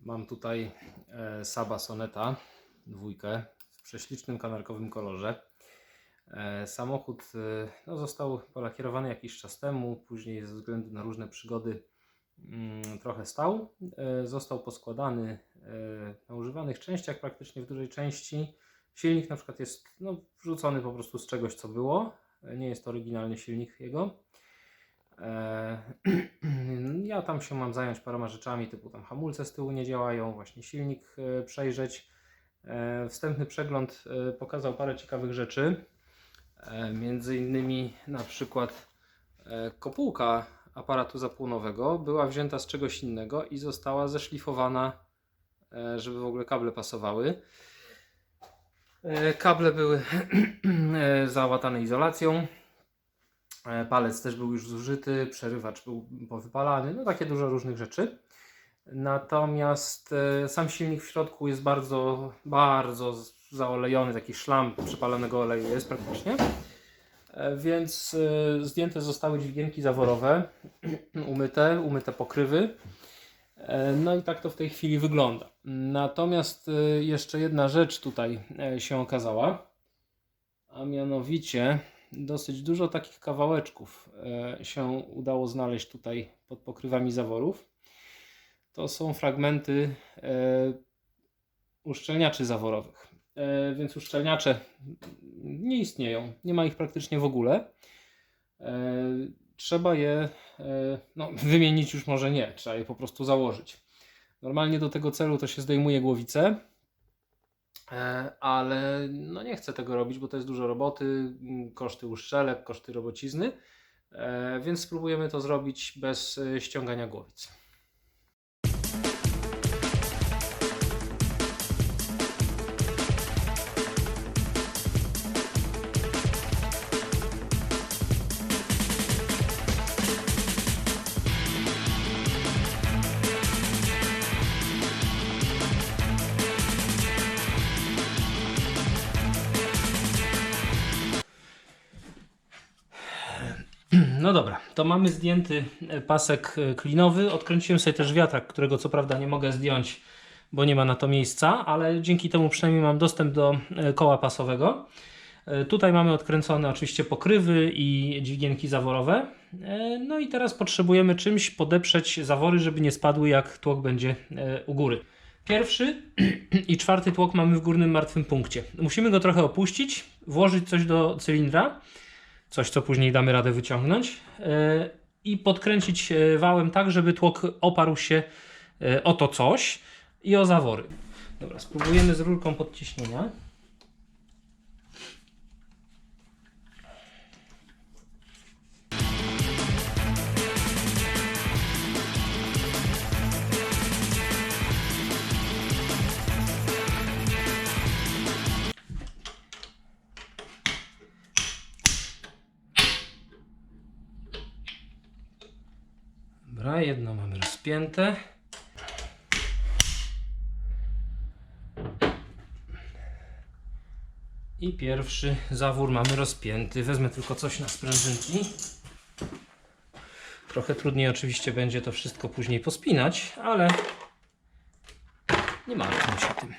Mam tutaj e, Saba Soneta dwójkę w prześlicznym kanarkowym kolorze. E, Samochód e, no, został polakierowany jakiś czas temu, później ze względu na różne przygody mm, trochę stał. Został poskładany na używanych częściach praktycznie w dużej części. Silnik na przykład jest no, wrzucony po prostu z czegoś, co było. Nie jest to oryginalny silnik jego. E, Ja tam się mam zająć paroma rzeczami, typu tam hamulce z tyłu nie działają, właśnie silnik e, przejrzeć. E, Wstępny przegląd pokazał parę ciekawych rzeczy. Między innymi na przykład kopułka aparatu zapłonowego była wzięta z czegoś innego i została zeszlifowana, żeby w ogóle kable pasowały. Kable były załatane izolacją. E, Palec też był już zużyty, przerywacz był powypalany, no takie dużo różnych rzeczy. Natomiast e, sam silnik w środku jest bardzo, bardzo zaolejony, taki szlam przepalonego oleju jest praktycznie. E, Więc zdjęte zostały dźwigienki zaworowe, umyte, umyte pokrywy. No i tak to w tej chwili wygląda. Natomiast jeszcze jedna rzecz tutaj się okazała, a mianowicie dosyć dużo takich kawałeczków e, się udało znaleźć tutaj pod pokrywami zaworów. To są fragmenty e, uszczelniaczy zaworowych. E, Więc uszczelniacze nie istnieją, nie ma ich praktycznie w ogóle. Trzeba je no, wymienić już może nie, trzeba je po prostu założyć. Normalnie do tego celu to się zdejmuje głowicę, ale no nie chcę tego robić, bo to jest dużo roboty, mm, koszty uszczelek, koszty robocizny, e, więc spróbujemy to zrobić bez e, ściągania głowic. No dobra, to mamy zdjęty e, pasek e, klinowy. Odkręciłem sobie też wiatrak, którego co prawda nie mogę zdjąć, bo nie ma na to miejsca, ale dzięki temu przynajmniej mam dostęp do e, koła pasowego. Tutaj mamy odkręcone oczywiście pokrywy i dźwigienki zaworowe. No i teraz potrzebujemy czymś podeprzeć zawory, żeby nie spadły jak tłok będzie u góry. Pierwszy i czwarty tłok mamy w górnym martwym punkcie. Musimy go trochę opuścić, włożyć coś do cylindra coś, co później damy radę wyciągnąć e, i podkręcić e, wałem tak, żeby tłok oparł się e, o to coś i o zawory. Dobra, spróbujemy z rurką podciśnienia. Dobra, jedno mamy rozpięte. I pierwszy zawór mamy rozpięty. Wezmę tylko coś na sprężynki. Trochę trudniej oczywiście będzie to wszystko później pospinać, ale nie martwmy się tym.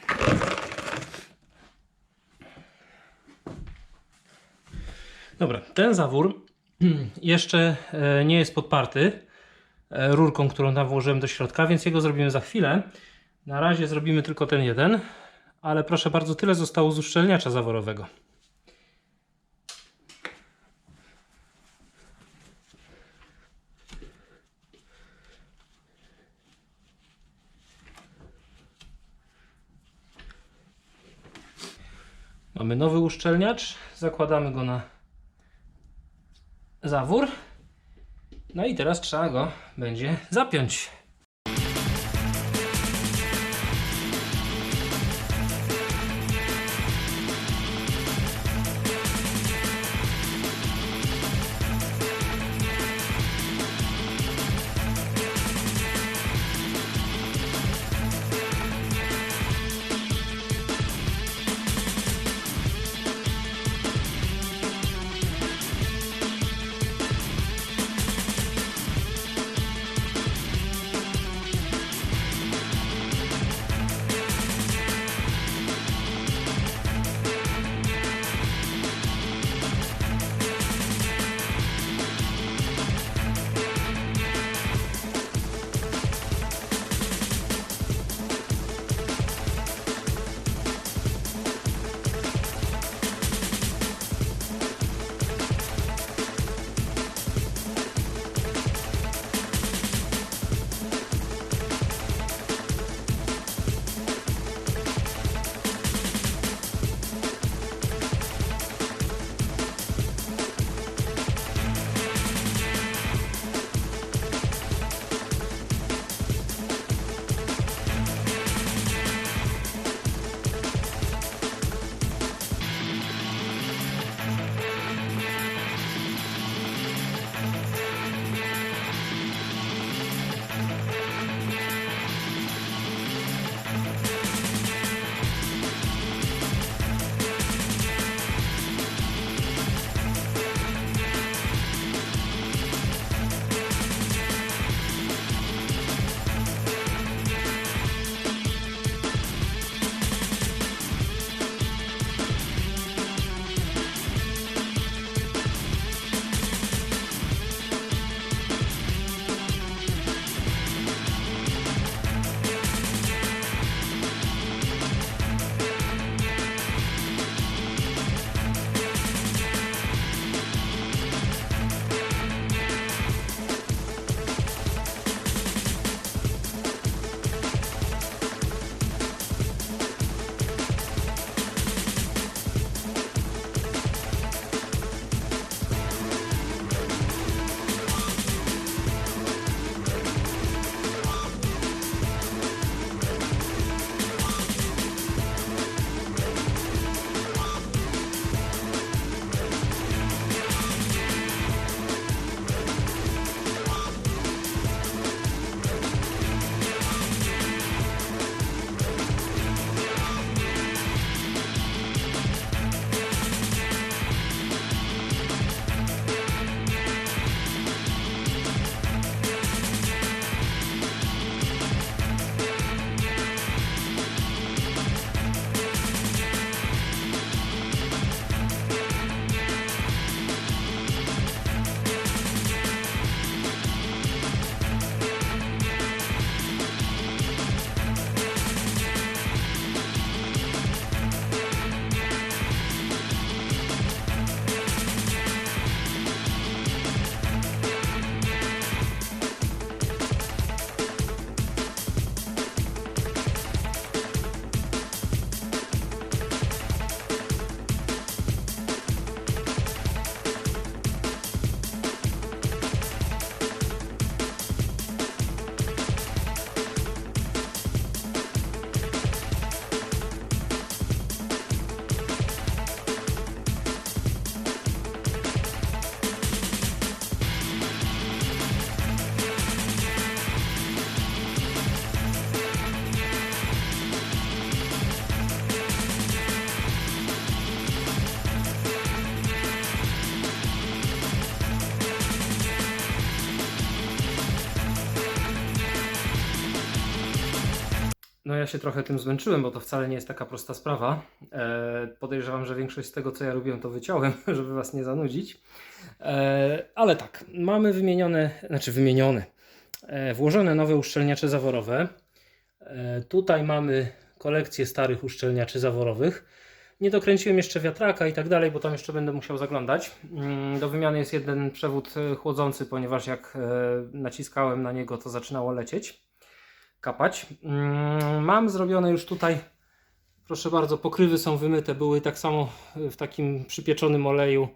Dobra, ten zawór jeszcze e, nie jest podparty rurką, którą tam włożyłem do środka, więc jego zrobimy za chwilę. Na razie zrobimy tylko ten jeden, ale proszę bardzo, tyle zostało z uszczelniacza zaworowego. Mamy nowy uszczelniacz, zakładamy go na zawór. No i teraz trzeba go będzie zapiąć. No ja się trochę tym zmęczyłem, bo to wcale nie jest taka prosta sprawa. E, podejrzewam, że większość z tego, co ja robiłem, to wyciąłem, żeby Was nie zanudzić. E, ale tak, mamy wymienione, znaczy wymienione, e, włożone nowe uszczelniacze zaworowe. E, tutaj mamy kolekcję starych uszczelniaczy zaworowych. Nie dokręciłem jeszcze wiatraka i tak dalej, bo tam jeszcze będę musiał zaglądać. Mm, Do wymiany jest jeden przewód chłodzący, ponieważ jak e, naciskałem na niego, to zaczynało lecieć, kapać. Mm, Mam zrobione już tutaj, proszę bardzo, pokrywy są wymyte, były tak samo w takim przypieczonym oleju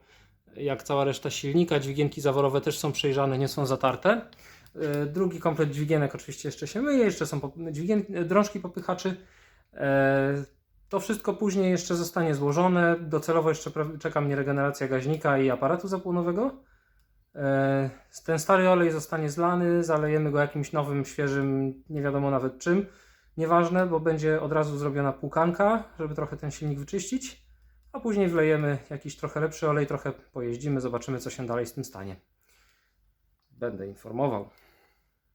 jak cała reszta silnika. Dźwigienki zaworowe też są przejrzane, nie są zatarte. E, Drugi komplet dźwigienek oczywiście jeszcze się myje, jeszcze są dźwigien, drążki popychaczy. E, To wszystko później jeszcze zostanie złożone. Docelowo jeszcze czeka mnie regeneracja gaźnika i aparatu zapłonowego. E, Ten stary olej zostanie zlany, zalejemy go jakimś nowym, świeżym, nie wiadomo nawet czym. Nieważne, bo będzie od razu zrobiona płukanka, żeby trochę ten silnik wyczyścić. A później wlejemy jakiś trochę lepszy olej, trochę pojeździmy, zobaczymy co się dalej z tym stanie. Będę informował.